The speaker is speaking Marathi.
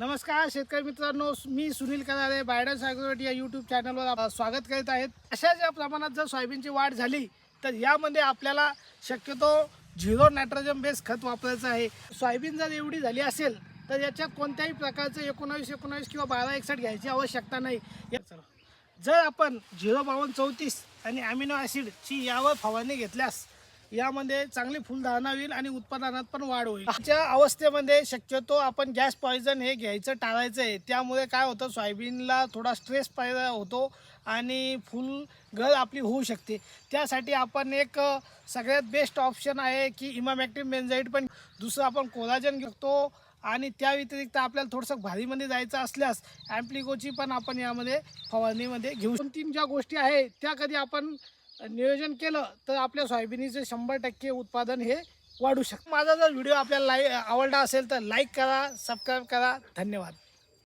नमस्कार शेतकरी मित्रांनो मी सुनील कदारे बायडन्स ॲग्रोवेट या यूट्यूब चॅनलवर स्वागत करीत आहेत. अशा ज्या प्रमाणात जर सोयाबीनची वाढ झाली तर यामध्ये आपल्याला शक्यतो झिरो नायट्रोजन बेस खत वापरायचं आहे. सोयाबीन जर एवढी झाली असेल तर याच्यात कोणत्याही प्रकारचं एकोणावीस एकोणावीस किंवा बारा एकसठ घ्यायची आवश्यकता नाही. जर आपण झिरो बावन्न चौतीस आणि अमिनो ॲसिडची यावर फवारणी घेतल्यास यामध्ये चांगली फुलधारणा होईल आणि उत्पादनात पण वाढ होईल. आजच्या अवस्थेमध्ये शक्यतो आपण गॅस पॉयझन हे घ्यायचं टाळायचं आहे. त्यामुळे काय होतं सोयाबीनला थोडा स्ट्रेस पैदा होतो आणि फुल गळ आपली होऊ शकते. त्यासाठी आपण एक सगळ्यात बेस्ट ऑप्शन आहे की इमामॅक्टिव्ह मेन्झाईट पण दुसरं आपण कोलाजन घेतो आणि त्या व्यतिरिक्त आपल्याला थोडंसं भारीमध्ये जायचं असल्यास ॲम्प्लिकोची पण आपण यामध्ये फवारणीमध्ये घेऊ. तीन ज्या गोष्टी आहे त्या कधी आपण नियोजन केलं तर आपल्या सोयाबीनीचे शंभर टक्के उत्पादन हे वाढू शकतं. माझा जर व्हिडिओ आपल्याला लाई आवडला असेल तर लाईक करा सबस्क्राईब करा. धन्यवाद.